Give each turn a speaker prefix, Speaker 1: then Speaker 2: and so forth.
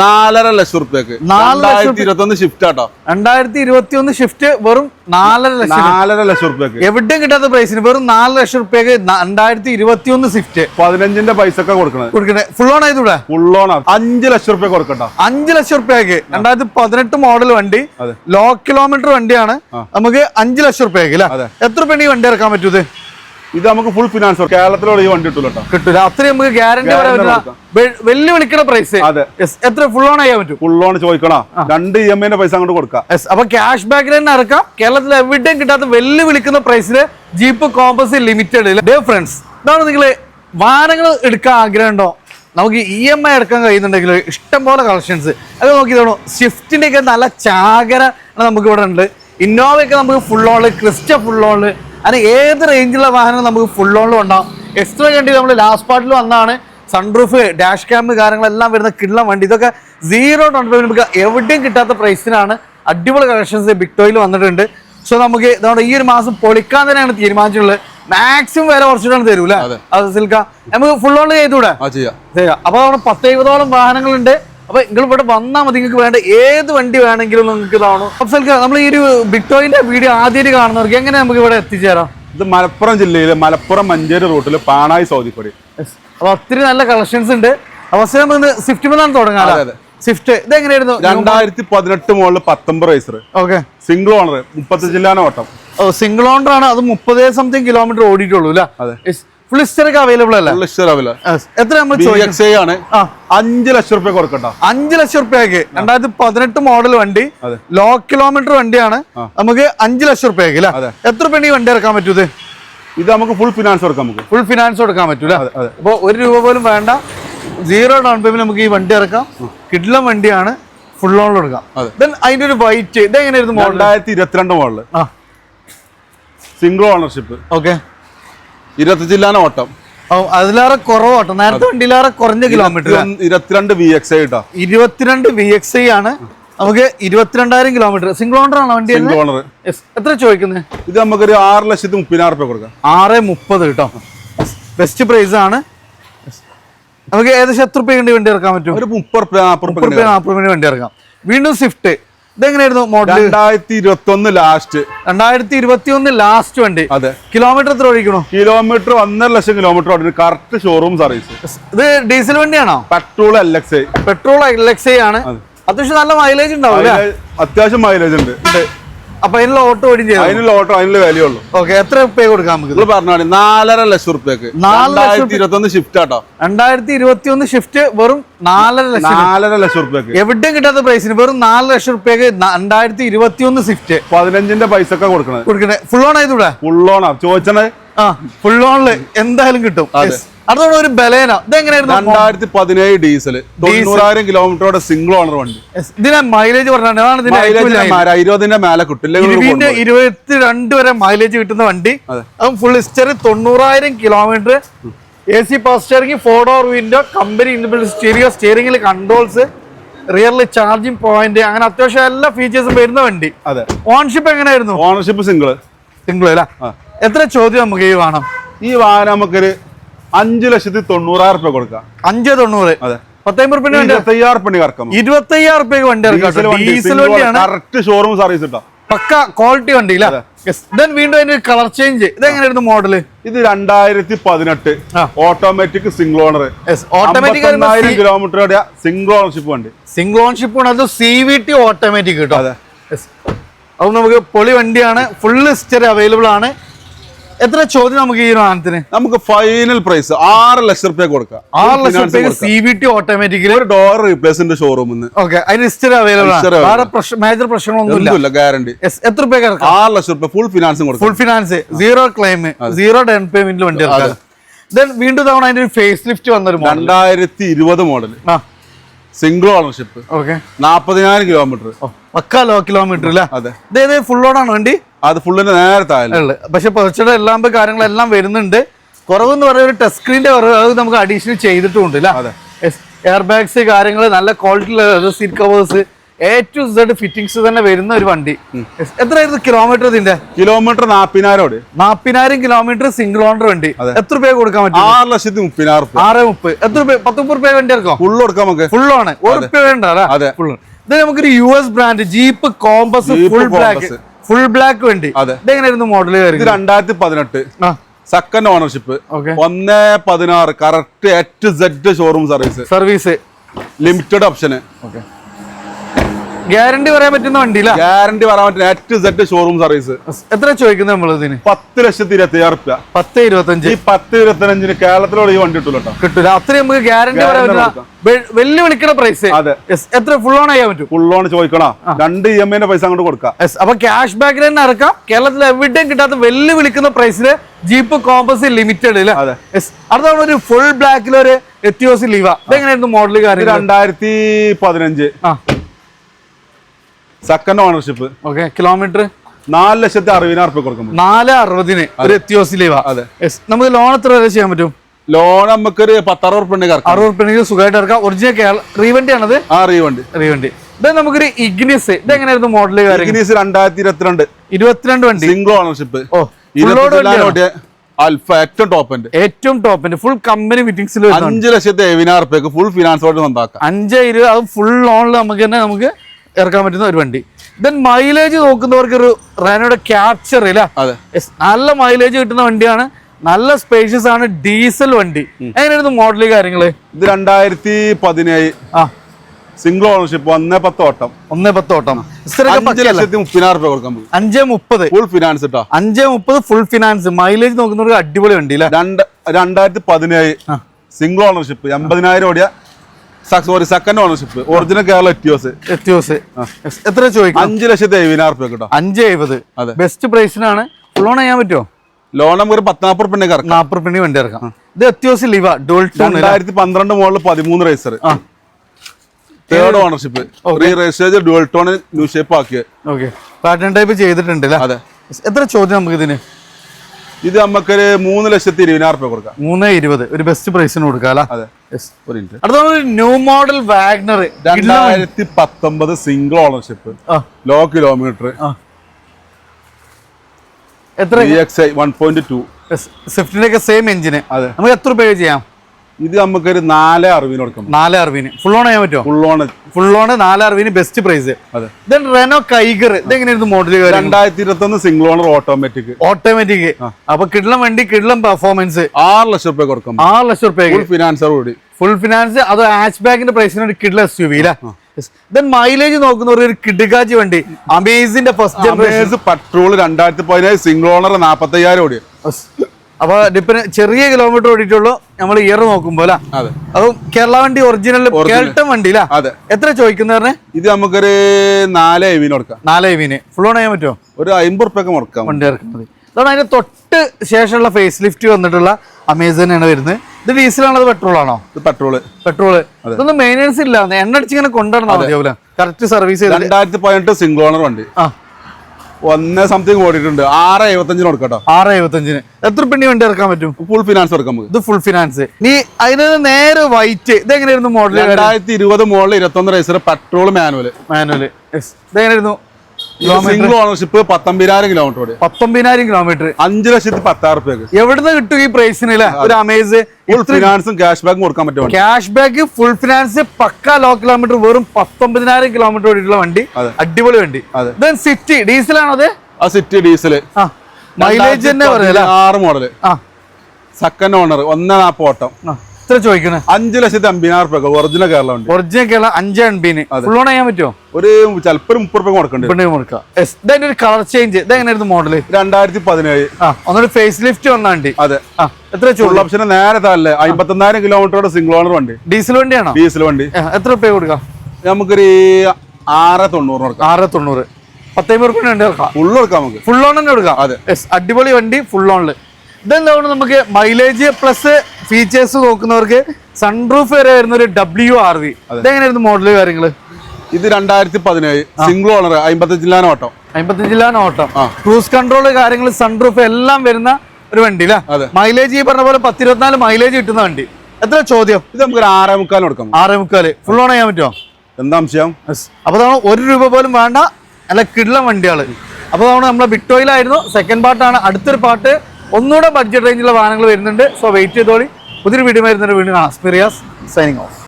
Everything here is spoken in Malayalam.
Speaker 1: നാലര ലക്ഷം റുപ്യക്ക്
Speaker 2: നാല് ലക്ഷം
Speaker 1: രണ്ടായിരത്തി ഇരുപത്തി ഒന്ന് ഷിഫ്റ്റ് ആട്ടോ.
Speaker 2: രണ്ടായിരത്തി ഇരുപത്തി ഒന്ന് ഷിഫ്റ്റ് വെറും നാലര ലക്ഷം.
Speaker 1: നാലര ലക്ഷം റുപ്യക്ക്
Speaker 2: എവിടെയും കിട്ടാത്ത പ്രൈസിന് വെറും നാല് ലക്ഷം റുപ്യക്ക് രണ്ടായിരത്തി ഇരുപത്തി ഒന്ന് ഷിഫ്റ്റ്
Speaker 1: പതിനഞ്ചിന്റെ പൈസ ഒക്കെ കൊടുക്കണത്.
Speaker 2: കൊടുക്കണേ. ഫുൾ ഓൺ ആയത്
Speaker 1: ഫുൾ ഓൺ അഞ്ച് ലക്ഷം റുപ്യ കൊടുക്കട്ടോ.
Speaker 2: അഞ്ച് ലക്ഷം റുപ്യക്ക് രണ്ടായിരത്തി പതിനെട്ട് മോഡൽ വണ്ടി. ലോ കിലോമീറ്റർ വണ്ടിയാണ്. നമുക്ക് അഞ്ച് ലക്ഷം റുപ്യക്ക് അല്ലേ എത്ര പെണ്ണി വണ്ടി ഇറക്കാൻ പറ്റൂ ഇത്
Speaker 1: നമുക്ക് ഫുൾ ഫിനാൻസ് കേരളത്തിലുള്ള ഈ വണ്ടി കിട്ടൂല കേട്ടോ.
Speaker 2: കിട്ടൂല. അത്രയും നമുക്ക് ഗ്യാരണ്ടി പറയാൻ പറ്റില്ല. വെ- വെല്ലു വിളിക്കണ പ്രൈസ്
Speaker 1: അതെ.
Speaker 2: എത്ര ഫുൾ ഓൺ ചെയ്യാൻ പറ്റും?
Speaker 1: ഫുൾ ഓൺ ചോദിക്കണോ. രണ്ട് ഇ എം ഐന്റെ പൈസ അങ്ങോട്ട് കൊടുക്കാം.
Speaker 2: അപ്പൊ ക്യാഷ് ബാക്കിൽ തന്നെ ഇറക്കാം കേരളത്തിൽ എവിടെയും കിട്ടാത്ത വെല്ലു വിളിക്കുന്ന പ്രൈസിൽ Jeep Compass limited day friends ഇതാണ് നിങ്ങൾ വാഹനങ്ങൾ എടുക്കാൻ ആഗ്രഹമുണ്ടോ നമുക്ക് ഇ എം ഐ എടുക്കാൻ കഴിയുന്നുണ്ടെങ്കിൽ ഇഷ്ടംപോലെ കളക്ഷൻസ് അത് നോക്കി തോന്നൂ സ്വിഫ്റ്റിന്റെ ഒക്കെ നല്ല ചാകര നമുക്ക് ഇവിടെ ഉണ്ട്. ഇന്നോവയൊക്കെ നമുക്ക് ഫുൾ ഓൾ ക്രിസ്റ്റ ഫുൾ ഓണിൽ അങ്ങനെ ഏത് റേഞ്ചിലുള്ള വാഹനം നമുക്ക് ഫുൾ ഓണിലും ഉണ്ടാവും എക്സ്ട്രാ കണ്ടി നമ്മൾ ലാസ്റ്റ് പാർട്ടിൽ വന്നാണ് സൺറൂഫ് ഡാഷ് ക്യാമ്പ് കാര്യങ്ങളെല്ലാം വരുന്ന കിള്ള വണ്ടി. ഇതൊക്കെ സീറോ ഡൗൺ പേയ്മെന്റ് നമുക്ക് എവിടെയും കിട്ടാത്ത പ്രൈസിനാണ് അടിപൊളി കളക്ഷൻസ് ബിക്ടോയിൽ വന്നിട്ടുണ്ട്. സോ നമുക്ക് നമ്മുടെ ഈ ഒരു മാസം പൊളിക്കാൻ തന്നെയാണ് തീരുമാനിച്ചിട്ടുള്ളത്. മാക്സിമം വില കുറച്ചിട്ടാണ് തരൂല്ലേ? അത്. സിൽക്ക നമുക്ക് ഫുൾ ഓൺ ചെയ്തൂടെ അപ്പൊ അവിടെ പത്ത് എഴുപതോളം വാഹനങ്ങളുണ്ട്. അപ്പൊ നിങ്ങൾ ഇവിടെ വന്നാൽ മതി നിങ്ങൾക്ക് വേണ്ട ഏത് വണ്ടി വേണമെങ്കിലും നിങ്ങൾക്ക് ഇതാണോ. നമ്മൾ ഈ ഒരു ബിഗ് ടോയിന്റെ വീഡിയോ ആദ്യമായിട്ട് കാണുന്നവർക്ക് എങ്ങനെ നമുക്ക് ഇവിടെ എത്തിച്ചേരാം?
Speaker 1: ഇത് മലപ്പുറം ജില്ലയിലെ മലപ്പുറം മഞ്ചേരി റൂട്ടിൽ പാണായി സൗദിപ്പടി
Speaker 2: അപ്പൊ ഒത്തിരി നല്ല കളക്ഷൻസ് ഉണ്ട്. അവസരം നമുക്ക് സ്വിഫ്റ്റ് മുതലാണ് തുടങ്ങാം സ്വിഫ്റ്റ് ഇത് എങ്ങനെയായിരുന്നു
Speaker 1: രണ്ടായിരത്തി പതിനെട്ട് മുകളിൽ പത്തൊമ്പത് റൈസർ
Speaker 2: ഓക്കെ
Speaker 1: സിംഗിൾ ഓണർ മുപ്പത്തി ജില്ലാന ഓട്ടം.
Speaker 2: സിംഗിൾ ഓണർ ആണ്. അത് മുപ്പതേ സംതിങ് കിലോമീറ്റർ ഓടിയിട്ടുള്ളൂ അല്ലേ?
Speaker 1: അതെ.
Speaker 2: ഫുൾ ഹിസ്റ്ററിക്ക് അവൈലബിൾ അല്ലേ?
Speaker 1: ഫുൾ.
Speaker 2: എത്ര നമ്മൾ
Speaker 1: ആണ്. അഞ്ച് ലക്ഷം റുപ്യ കൊടുക്കട്ടോ.
Speaker 2: അഞ്ച് ലക്ഷം റുപ്യക്ക്. രണ്ടായിരത്തി പതിനെട്ട് മോഡൽ വണ്ടി. ലോ കിലോമീറ്റർ വണ്ടിയാണ്. നമുക്ക് അഞ്ച് ലക്ഷം റുപ്യക്ക് അല്ലേ. എത്ര പെണ്ണി വണ്ടി ഇറക്കാൻ പറ്റൂ ഇത്?
Speaker 1: നമുക്ക് ഫുൾ ഫിനാൻസ് കൊടുക്കാം നമുക്ക്.
Speaker 2: ഫുൾ ഫിനാൻസ് കൊടുക്കാൻ പറ്റൂല. അപ്പോൾ ഒരു രൂപ പോലും വേണ്ട. സീറോ ഡൗൺ പേയ്മെന്റ് നമുക്ക് ഈ വണ്ടി ഇറക്കാം. കിഡ്ലം വണ്ടിയാണ്. ഫുൾ ലോൺ കൊടുക്കാം. ദെൻ അതിന്റെ ഒരു വൈറ്റ് ഇത് എങ്ങനെയായിരുന്നു
Speaker 1: രണ്ടായിരത്തി ഇരുപത്തിരണ്ട്
Speaker 2: മോഡൽ
Speaker 1: സിംഗിൾ ഓണർഷിപ്പ്
Speaker 2: ഓക്കെ
Speaker 1: ഇരുപത്തി ജില്ലാന ഓട്ടം
Speaker 2: അതിലേറെ കുറവോട്ടോ നേരത്തെ വണ്ടിയിലേറെ കുറഞ്ഞ കിലോമീറ്റർ
Speaker 1: ഇരുപത്തി- ഇരുപത്തിരണ്ട് വി എക്സ് ഐ കേട്ടോ
Speaker 2: ഇരുപത്തിരണ്ട് വി എക്സ് ഐ ആണ്. നമുക്ക് ഇരുപത്തിരണ്ടായിരം കിലോമീറ്റർ സിംഗിൾ ഓണർ ആണോ വണ്ടി
Speaker 1: സിംഗിൾ ഓണർ
Speaker 2: എത്ര ചോദിക്കുന്നത്
Speaker 1: ഇത് നമുക്കൊരു ആറ് ലക്ഷത്തി മുപ്പതിനായിരം റുപ്യ കൊടുക്കാം.
Speaker 2: ആറ് മുപ്പത് കേട്ടോ ബെസ്റ്റ് പ്രൈസ് ആണ്. നമുക്ക് ഏകദേശം എത്ര റുപ്യ വണ്ടി വണ്ടി ഇറക്കാൻ പറ്റും?
Speaker 1: ഒരു മുപ്പത് നാൽപ്പത്
Speaker 2: നാൽപ്പത് വണ്ടി ഇറക്കാം. വീണ്ടും സ്വിഫ്റ്റ് ഇതെങ്ങനെയായിരുന്നു മോഡൽ
Speaker 1: രണ്ടായിരത്തി ഇരുപത്തി ഒന്ന് ലാസ്റ്റ്
Speaker 2: രണ്ടായിരത്തി ഇരുപത്തി ഒന്ന് ലാസ്റ്റ് വണ്ടി.
Speaker 1: അതെ.
Speaker 2: കിലോമീറ്റർ എത്ര ഒഴിക്കണോ
Speaker 1: കിലോമീറ്റർ ഒന്നര lakh kilometre correct showroom service
Speaker 2: ഇത് diesel വണ്ടിയാണോ?
Speaker 1: Petrol L X
Speaker 2: petrol L X ആണ്. അത്യാവശ്യം നല്ല മൈലേജ് ഉണ്ടാവും
Speaker 1: അത്യാവശ്യം മൈലേജ് ഉണ്ട്.
Speaker 2: അപ്പൊ അതിനുള്ള ഓട്ടോ ഓടി
Speaker 1: അതിനുള്ള ഓട്ടോ അതിനുള്ള വാല്യൂ ഉള്ളൂ.
Speaker 2: ഓക്കെ എത്ര റുപ്യ കൊടുക്കാം നമുക്ക്?
Speaker 1: നിങ്ങൾ പറഞ്ഞാൽ നാലര ലക്ഷം റുപ്യക്ക് രണ്ടായിരത്തി ഇരുപത്തി ഷിഫ്റ്റ് ആട്ടോ
Speaker 2: രണ്ടായിരത്തി ഇരുപത്തി ഒന്ന് ഷിഫ്റ്റ് വെറും നാലര ലക്ഷം.
Speaker 1: നാലര ലക്ഷം റുപ്യക്ക്
Speaker 2: എവിടെയും കിട്ടാത്ത പ്രൈസിന് വെറും നാല് ലക്ഷം റുപ്യക്ക് രണ്ടായിരത്തി ഇരുപത്തി ഒന്ന് ഷിഫ്റ്റ്
Speaker 1: പതിനഞ്ചിന്റെ പൈസ ഒക്കെ കൊടുക്കണത്.
Speaker 2: കൊടുക്കണേ. Full on ആയതൂടെ?
Speaker 1: ഫുള്ളോണാ ചോദിച്ചത്
Speaker 2: ആ. ഫുൾ ഓണിൽ എന്തായാലും കിട്ടും. അടുത്തോടെ ഒരു ബലേന. ഇതെങ്ങനെയായിരുന്നു?
Speaker 1: രണ്ടായിരത്തി പതിനേഴ് ഡീസൽ. തൊണ്ണൂറായിരം കിലോമീറ്ററോടെ സിംഗിൾ ഓണർ വണ്ടി.
Speaker 2: ഇതിനെ മൈലേജ് പറഞ്ഞാണ്.
Speaker 1: ഇരുപതിന്റെ മേലെ കിട്ടില്ല
Speaker 2: ഇരുപത്തി ഇരുപത്തിരണ്ട് വരെ മൈലേജ് കിട്ടുന്ന വണ്ടി.
Speaker 1: അതെ.
Speaker 2: അതും ഫുൾ ഹിസ്റ്ററി തൊണ്ണൂറായിരം kilometre A C power steering four door window company independence stereo സ്റ്റിയറിംഗിൽ controls റിയർലി ചാർജിങ് പോയിന്റ് അങ്ങനെ അത്യാവശ്യം എല്ലാ ഫീച്ചേഴ്സും വരുന്ന വണ്ടി.
Speaker 1: അതെ.
Speaker 2: ഓൺഷിപ്പ് എങ്ങനെയായിരുന്നു?
Speaker 1: ഓണർഷിപ്പ് സിംഗിൾ
Speaker 2: സിംഗിൾ അല്ല? എത്ര ചോദ്യം നമുക്ക് ഈ വേണം
Speaker 1: ഈ വാഹനം നമുക്കൊരു അഞ്ചു ലക്ഷത്തി തൊണ്ണൂറായിരം രൂപ കൊടുക്കാം.
Speaker 2: അഞ്ച് തൊണ്ണൂറ്.
Speaker 1: അതെ. ഇരുപത്തയ്യായിരം
Speaker 2: രൂപയ്ക്ക് വണ്ടി ഇറക്കാം ഡീസൽ വണ്ടിയാണ്.
Speaker 1: കറക്റ്റ് ഷോറൂം സർവീസ് കിട്ടാം
Speaker 2: പക്ക ക്വാളിറ്റി വണ്ടി ദെൻ വീണ്ടും അതിന്റെ കളർ ചേഞ്ച് ഇതെങ്ങനെയായിരുന്നു മോഡൽ
Speaker 1: ഇത് രണ്ടായിരത്തി പതിനെട്ട്. Automatic single owner
Speaker 2: automatic
Speaker 1: kilometre single ownership വണ്ടി.
Speaker 2: സിംഗിൾ ഓൺഷിപ്പ് ആണ്. അത് സി വി ടി ഓട്ടോമാറ്റിക് കിട്ടും
Speaker 1: അതെ.
Speaker 2: അത് നമുക്ക് പൊളി വണ്ടിയാണ്. ഫുൾ ഹിസ്റ്ററി അവൈലബിൾ ആണ്. എത്ര ചോദ്യം നമുക്ക് ഈ വാഹനത്തിന്
Speaker 1: നമുക്ക് ഫൈനൽ പ്രൈസ് ആറ് ലക്ഷം റുപ്യ കൊടുക്കാം.
Speaker 2: ആറ് lakh C V T automatically
Speaker 1: ഒരു ഡോർ റീപ്ലേസിന്റെ ഷോറൂമിൽ
Speaker 2: ഓക്കെ അതിന് ഹിസ്റ്ററി അവൈലബിൾ ആണ്. മേജർ പ്രശ്നങ്ങളൊന്നും
Speaker 1: ഇല്ല ഗ്യാരണ്ടി.
Speaker 2: എത്ര റുപ്യ കിടക്കാം?
Speaker 1: ആറ് ലക്ഷം റുപ്യ ഫുൾ ഫിനാൻസും കൊടുക്കും.
Speaker 2: Full finance zero claim zero down പേയ്മെന്റിൽ വണ്ടി ദെൻ വീണ്ടും തവണ അതിന്റെ ഒരു ഫേസ് ലിഫ്റ്റ് വന്നൊരു
Speaker 1: രണ്ടായിരത്തി ഇരുപത് മോഡൽ സിംഗിൾ ഓണർഷിപ്പ്
Speaker 2: ഓക്കെ
Speaker 1: നാപ്പതിനായിരം കിലോമീറ്റർ
Speaker 2: പക്കാ ലോ. കിലോമീറ്റർ അല്ലേ
Speaker 1: അതെ
Speaker 2: ഫുൾ ഓണാണ് വണ്ടി.
Speaker 1: അത് ഫുള്ളിന്
Speaker 2: നേരത്തായാലും പക്ഷെ പെർച്ചയുടെ എല്ലാം കാര്യങ്ങളെല്ലാം വരുന്നുണ്ട്. കുറവെന്ന് പറയുന്ന ഒരു ടച്ച് സ്ക്രീനിന്റെ കുറവ് അത് നമുക്ക് അഡീഷണൽ ചെയ്തിട്ടുണ്ട്. എയർ ബാഗ്സ് കാര്യങ്ങൾ നല്ല quality seat covers A to Z fittings തന്നെ വരുന്ന ഒരു വണ്ടി. എത്രയായിരുന്നു കിലോമീറ്റർ ഇതിന്റെ?
Speaker 1: കിലോമീറ്റർ നാപ്പതിനായിരം
Speaker 2: നാപ്പതിനായിരം കിലോമീറ്റർ സിംഗിൾ ഓണർ വണ്ടി. എത്ര രൂപ കൊടുക്കാൻ പറ്റും?
Speaker 1: ആറ് ലക്ഷത്തി മുപ്പതിനായിരം
Speaker 2: ആറ് മുപ്പത്. എത്ര രൂപ? പത്ത് മുപ്പത് രൂപ വണ്ടി ഇറക്കാം
Speaker 1: ഫുള്ള് കൊടുക്കാം നമുക്ക്.
Speaker 2: ഫുൾ ആണ്. ഒരു രൂപ വേണ്ട
Speaker 1: അതെ.
Speaker 2: ഫുള്ള് ഇത് നമുക്കൊരു U S brand Jeep Compass full black. Full black വേണ്ടി. ഇതെങ്ങനെയായിരുന്നു മോഡൽ
Speaker 1: രണ്ടായിരത്തി പതിനെട്ട് സെക്കൻഡ് ഓണർഷിപ്പ് ഒന്ന് പതിനാറ്. കറക്റ്റ് എറ്റ് Z showroom service
Speaker 2: service
Speaker 1: limited ഓപ്ഷന്
Speaker 2: ഓക്കെ ഗ്യാരണ്ടി പറയാൻ പറ്റുന്ന വണ്ടിയില്ല
Speaker 1: ഗ്യാരണ്ടി പറയാൻ പറ്റുന്ന എറ്റ് സെറ്റ് ഷോറൂം സർവീസ്
Speaker 2: എത്ര ചോദിക്കുന്നത് നമ്മൾ ഇതിന്?
Speaker 1: പത്ത് ലക്ഷത്തി ഇരുപത്തി ആറ് റുപ്യ.
Speaker 2: പത്ത് ഇരുപത്തഞ്ച്.
Speaker 1: ഈ പത്ത് ഇരുപത്തിനഞ്ചിന് കേരളത്തിലോട് ഈ വണ്ടി കിട്ടുമല്ലോ കിട്ടില്ല
Speaker 2: കിട്ടൂല. അത്രയും നമുക്ക് ഗ്യാരണ്ടി പറയാൻ വെല്ലു വിളിക്കുന്ന പ്രൈസ്
Speaker 1: അതെ.
Speaker 2: എത്ര ഫുൾ ഓൺ ചെയ്യാൻ പറ്റും?
Speaker 1: ഫുൾ ഓൺ ചോദിക്കണോ? രണ്ട് ഇ എം ഐന്റെ പൈസ അങ്ങോട്ട് കൊടുക്കാം.
Speaker 2: അപ്പൊ ക്യാഷ് ബാക്കിൽ തന്നെ ഇറക്കാം കേരളത്തിൽ എവിടെയും കിട്ടാത്ത വെല്ലു വിളിക്കുന്ന പ്രൈസിൽ ജീപ്പ് കോമ്പസ് ലിമിറ്റഡ് അല്ലേ
Speaker 1: അതെ.
Speaker 2: അടുത്ത ഒരു ഫുൾ ബ്ലാക്കിൽ ഒരു എത്തിയോസ് ലീവ ഇതെങ്ങനെയായിരുന്നു മോഡൽ കാര്യം
Speaker 1: രണ്ടായിരത്തി പതിനഞ്ച്.
Speaker 2: ആ.
Speaker 1: സെക്കൻഡ് ഓണർഷിപ്പ്
Speaker 2: ഓക്കെ കിലോമീറ്റർ
Speaker 1: നാല് ലക്ഷത്തി അറുപതിനായിരം റുപ്യ കൊടുക്കും
Speaker 2: നാല് അറുപതിന് ഒരു എത്തിയോസ് ലീവ
Speaker 1: അതെ.
Speaker 2: നമുക്ക് ലോൺ എത്ര വരെ ചെയ്യാൻ പറ്റും?
Speaker 1: ലോൺ നമുക്കൊരു പത്തറുപത് റുപ്യ
Speaker 2: അറുപത് റുപ്യക്ക് സുഖമായിട്ട് ഇറക്കാം. ഒറിജിനൽ കേരള റീവണ്ടി ആണത്?
Speaker 1: ആ റീവണ്ടി
Speaker 2: റീവണ്ടി ഇത് നമുക്കൊരു ഇഗ്നിസ് ഇത് എങ്ങനെയായിരുന്നു മോഡൽ
Speaker 1: ഇഗ്നിസ് രണ്ടായിരത്തി ഇരുപത്തിരണ്ട്.
Speaker 2: ഇരുപത്തിരണ്ട് വണ്ടി?
Speaker 1: സിംഗിൾ ഓണർഷിപ്പ്
Speaker 2: ഓ
Speaker 1: അൽഫ ഏറ്റവും ടോപ്പ്
Speaker 2: ഏറ്റവും ടോപ്പ് ഫുൾ കമ്പനി മീറ്റിംഗ്സിൽ
Speaker 1: അഞ്ച് ലക്ഷത്തി എഴുപതിനായിരം റുപ്യക്ക് ഫുൾ ഫിനാൻസോട്ട് സ്വന്തമാക്കാം
Speaker 2: അഞ്ച് ഇരുപത് അത് ഫുൾ ലോണിൽ നമുക്ക് തന്നെ നമുക്ക് ഇറക്കാൻ പറ്റുന്ന ഒരു വണ്ടി. ദെൻ മൈലേജ് നോക്കുന്നവർക്ക് ഒരു റാനോയുടെ ക്യാപ്ചർ ഇല്ല? നല്ല മൈലേജ് കിട്ടുന്ന വണ്ടിയാണ്. നല്ല സ്പേഷ്യസ് ആണ് ഡീസൽ വണ്ടി. എങ്ങനെയായിരുന്നു മോഡൽ കാര്യങ്ങൾ?
Speaker 1: ഇത് രണ്ടായിരത്തി പതിനേഴ്.
Speaker 2: ആ.
Speaker 1: സിംഗിൾ ഓണർഷിപ്പ് ഒന്നേ പത്ത് ഓട്ടം.
Speaker 2: ഒന്നേ പത്ത് ഓട്ടം.
Speaker 1: അഞ്ച് ലക്ഷത്തി മുപ്പതിനായിരം കൊടുക്കാൻ പോകും
Speaker 2: മുപ്പത്.
Speaker 1: ഫുൾ ഫിനാൻസ് കേട്ടോ
Speaker 2: അഞ്ചേ മുപ്പത് ഫുൾ ഫിനാൻസ് മൈലേജ് നോക്കുന്നവർക്ക് അടിപൊളി വണ്ടി
Speaker 1: രണ്ട് രണ്ടായിരത്തി പതിനേഴ്. സിംഗിൾ ഓണർഷിപ്പ് എൺപതിനായിരം ഓടിയ sorry second ownership original Kerala Etios
Speaker 2: Etios എത്ര ചോദിക്കും?
Speaker 1: അഞ്ച് ലക്ഷത്തി എഴുപതിനായിരം റുപ്യ കേട്ടോ.
Speaker 2: അഞ്ച് എഴുപത്. ബെസ്റ്റ് പ്രൈസിനാണ് ഓൺ ചെയ്യാൻ പറ്റുമോ?
Speaker 1: ലോൺ നമുക്ക് ഒരു പത്താപ്പുറ റുപ്യ ഇറക്കാം
Speaker 2: നാപ്പത് റുപ്യ വണ്ടി ഇറക്കാം ഇത് എത്തിയോസ് ലിവ ഡോൾ
Speaker 1: രണ്ടായിരത്തി പന്ത്രണ്ട് മുകളിൽ പതിമൂന്ന് racer third ownership re registered dual tone new shape ആക്കിയത്.
Speaker 2: ഓക്കെ പാറ്റേൺ ടൈപ്പ് ചെയ്തിട്ടുണ്ട് അല്ലേ?
Speaker 1: അതെ.
Speaker 2: എത്ര ചോദ്യം നമുക്ക് ഇതിന്
Speaker 1: ഇത് നമുക്കൊരു മൂന്ന് ലക്ഷത്തി ഇരുപതിനായിരം രൂപ കൊടുക്കാം.
Speaker 2: മൂന്ന് ഇരുപത്. ഒരു ബെസ്റ്റ് പ്രൈസിന് കൊടുക്കാം
Speaker 1: അതെ.
Speaker 2: അടുത്ത ന്യൂ മോഡൽ വാഗ്നർ
Speaker 1: രണ്ടായിരത്തി പത്തൊമ്പത് സിംഗിൾ ഓണർഷിപ്പ് ലോ കിലോമീറ്റർ
Speaker 2: എത്ര
Speaker 1: വൺ പോയിന്റ് ടു
Speaker 2: സ്വിഫ്റ്റിന്റെ ഒക്കെ സെയിം എഞ്ചിന്
Speaker 1: അതെ.
Speaker 2: നമുക്ക് എത്ര പേ ചെയ്യാം?
Speaker 1: ഇത് നമുക്കൊരു നാല് അറുപതിന് കൊടുക്കും
Speaker 2: നാല് അറുപതിന് ഫുൾ ഓൺ ചെയ്യാൻ പറ്റുമോ?
Speaker 1: ഫുൾ ഓൺ
Speaker 2: ഫുൾ ഓൺ നാല് അറുപതിന് ബെസ്റ്റ് പ്രൈസ്
Speaker 1: അതെ.
Speaker 2: ദെൻ റെനോ കൈഗർ ഇതെങ്ങനെയായിരുന്നു മോഡൽ
Speaker 1: രണ്ടായിരത്തി ഇരുപത്തി ഒന്ന് സിംഗിൾ ഓണർ ഓട്ടോമാറ്റിക്
Speaker 2: ഓട്ടോമാറ്റിക് അപ്പൊ കിടലം വണ്ടി കിടലം പെർഫോമൻസ്
Speaker 1: ആറ് ലക്ഷം റുപ്യ കൊടുക്കും
Speaker 2: ആറ് ലക്ഷം റുപ്യ
Speaker 1: ഫിനാൻസർ കൂടി.
Speaker 2: ഫുൾ ഫിനാൻസ് അത് ഹാച്ച് ബാഗിന്റെ പ്രൈസിന് ഒരു കിഡ്ല S U V then mileage നോക്കുന്ന ഒരു കിഡ്ഗാജ് വണ്ടി. അമേസിന്റെ ഫസ്റ്റ്
Speaker 1: പെട്രോൾ രണ്ടായിരത്തി പതിനേഴ് സിംഗിൾ ഓണർ നാപ്പത്തി അയ്യായിരം ഓടി
Speaker 2: അപ്പൊ ഡിപ്പിന് ചെറിയ കിലോമീറ്റർ ഓടിയിട്ടുള്ളൂ. നമ്മൾ ഇയർ നോക്കുമ്പോ അല്ല?
Speaker 1: അതെ.
Speaker 2: കേരള വണ്ടി ഒറിജിനൽ കേൾട്ടൻ വണ്ടി അല്ല?
Speaker 1: അതെ.
Speaker 2: എത്ര ചോദിക്കുന്നവരെ
Speaker 1: ഇത് നമുക്കൊരു നാല് എവിന് കൊടുക്കാം.
Speaker 2: നാല് എവിന് ഫുൾ ഓൺ ചെയ്യാൻ പറ്റുമോ?
Speaker 1: ഒരു അമ്പത് റുപ്യൊക്കെ മുടക്കാം.
Speaker 2: വണ്ടി ഇറക്കുന്നത് അതാണ് അതിന്റെ തൊട്ട് ശേഷമുള്ള ഫേസ് ലിഫ്റ്റ് വന്നിട്ടുള്ള അമേസൺ ആണ് വരുന്നത്. ഇത് ഡീസലാണോ പെട്രോൾ ആണോ?
Speaker 1: ഇത് പെട്രോൾ
Speaker 2: പെട്രോൾ ഇതൊന്നും മെയിനൻസ് ഇല്ല. എണ്ണ അടിച്ച് ഇങ്ങനെ കൊണ്ടുവരണം കറക്റ്റ് സർവീസ്
Speaker 1: രണ്ടായിരത്തി പതിനെട്ട് സിംഗിൾ ഓണർ വണ്ടി.
Speaker 2: ആ.
Speaker 1: ഒന്നേ സംതിങ് ഓടിയിട്ടുണ്ട്. ആറ് എഴുപത്തഞ്ചിന് കൊടുക്കട്ടോ
Speaker 2: ആറ് എഴുപത്തഞ്ചിന്. എത്ര പെണ്ണി വണ്ടി ഇറക്കാൻ പറ്റും?
Speaker 1: ഫുൾ ഫിനാൻസ് കൊടുക്കാം നമുക്ക്.
Speaker 2: ഇത് ഫുൾ ഫിനാൻസ് നീ അതിന് നേരെ വൈറ്റ് ഇത് എങ്ങനെയായിരുന്നു മോഡൽ
Speaker 1: രണ്ടായിരത്തി ഇരുപത് മോഡൽ ഇരുപത്തൊന്ന് റേസർ പെട്രോൾ മാനുവൽ
Speaker 2: മാനുവൽ ഇതെങ്ങനെയായിരുന്നു?
Speaker 1: സിംഗിൾ ഓണർഷിപ്പ് പത്തൊമ്പതിനായിരം കിലോമീറ്റർ
Speaker 2: പത്തൊമ്പതിനായിരം കിലോമീറ്റർ
Speaker 1: അഞ്ച് ലക്ഷത്തി പത്താറ് രൂപയ്ക്ക്
Speaker 2: എവിടുന്ന് കിട്ടും ഈ പ്രൈസിന് ഒരു അമേസ്
Speaker 1: ഫുൾ ഫിനാൻസും ക്യാഷ് ബാക്കും കൊടുക്കാൻ പറ്റും
Speaker 2: ക്യാഷ് ബാക്ക് ഫുൾ ഫിനാൻസ് പക്ക ലോ കിലോമീറ്റർ വെറും പത്തൊമ്പതിനായിരം കിലോമീറ്റർ ഓടിയിട്ടുള്ള വണ്ടി. അടിപൊളി വണ്ടി. ദെൻ സിറ്റി ഡീസലാണോ അത്?
Speaker 1: ആ സിറ്റി ഡീസൽ
Speaker 2: ആ. മൈലേജ് തന്നെ പറയല
Speaker 1: ആറ്
Speaker 2: മോഡൽ
Speaker 1: സെക്കൻഡ് ഓണർ ഒന്നാം
Speaker 2: ആ. എത്ര ചോദിക്കണേ?
Speaker 1: അഞ്ചു ലക്ഷത്തി അമ്പതിനായിരം റുപ്യ ഒറിജിനൽ കേരള
Speaker 2: ഒറിജിനൽ കേരള അഞ്ച് എൺപതിന്. ഫുൾ ഓൺ ചെയ്യാൻ പറ്റുമോ?
Speaker 1: ഒരു ചിലപ്പോൾ ഒരു മുപ്പത് റുപ്യ കൊടുക്കണ്ട്
Speaker 2: Yes. ഒരു കളർ ചേഞ്ച് ഇതെങ്ങനെയായിരുന്നു മോഡൽ
Speaker 1: രണ്ടായിരത്തി പതിനേഴ്.
Speaker 2: ഒന്നൊരു ഫേസ് ലിഫ്റ്റ് വന്ന വണ്ടി.
Speaker 1: അതെ.
Speaker 2: എത്ര
Speaker 1: ഫുൾ ഓപ്ഷന് നേരെ താഴെ അമ്പത്തൊന്നായിരം കിലോമീറ്ററോടെ സിംഗിൾ ഓണർ വണ്ടി.
Speaker 2: ഡീസൽ വണ്ടിയാണോ?
Speaker 1: ഡീസൽ വണ്ടി.
Speaker 2: എത്ര റുപ്യ കൊടുക്കാം?
Speaker 1: നമുക്കൊരു ആറ് തൊണ്ണൂറ് കൊടുക്കാം.
Speaker 2: ആറ് തൊണ്ണൂറ്. പത്തേ റുപ്യ ഫുൾ കൊടുക്കാം.
Speaker 1: നമുക്ക്.
Speaker 2: ഫുൾ ഓൺ തന്നെ കൊടുക്കാം.
Speaker 1: അതെ.
Speaker 2: അടിപൊളി വണ്ടി ഫുൾ ഓണിൽ ഇതെന്താണ് നമുക്ക് മൈലേജ് പ്ലസ് ഫീച്ചേഴ്സ് നോക്കുന്നവർക്ക് സൺറൂഫ് വരെ വരുന്ന ഒരു ഡബ്ല്യു ആർ വി ഇതെങ്ങനെയായിരുന്നു മോഡൽ കാര്യങ്ങൾ
Speaker 1: ഇത് രണ്ടായിരത്തി പതിനേഴ് സിംഗിൾ ഓണർ അമ്പത്തഞ്ചിലാണ് ഓട്ടം.
Speaker 2: അമ്പത്തഞ്ചിലാണ് ഓട്ടം. ക്രൂസ് കൺട്രോൾ കാര്യങ്ങൾ സൺറൂഫ് എല്ലാം വരുന്ന ഒരു വണ്ടി അല്ലേ. മൈലേജ് ഈ പറഞ്ഞ പോലെ പത്തിരുപത്തിനാല് മൈലേജ് കിട്ടുന്ന വണ്ടി. എത്ര ചോദ്യം?
Speaker 1: ഇത് നമുക്ക് ഒരു ആറേ മുക്കാൽ കൊടുക്കാം.
Speaker 2: ആറേ മുക്കാൽ. ഫുൾ ഓൺ ചെയ്യാൻ പറ്റുമോ?
Speaker 1: എന്താ അംശം
Speaker 2: അപ്പൊ നമ്മൾ ഒരു രൂപ പോലും വേണ്ട. അല്ല കിടിലം വണ്ടികൾ അപ്പൊ നമ്മൾ നമ്മളെ ബിറ്റോയിലായിരുന്നു സെക്കൻഡ് പാർട്ടാണ് അടുത്തൊരു പാർട്ട് ഒന്നുകൂടെ ബഡ്ജറ്റ് റേഞ്ചിലുള്ള വാഹനങ്ങൾ വരുന്നുണ്ട്. സോ വെയിറ്റ് ചെയ്തോളി. പുതിയൊരു വീഡിയോ വരുന്നൊരു വീണ്ടും കാണാം. സ്പിറിയാസ് സൈനിങ് ഓഫ്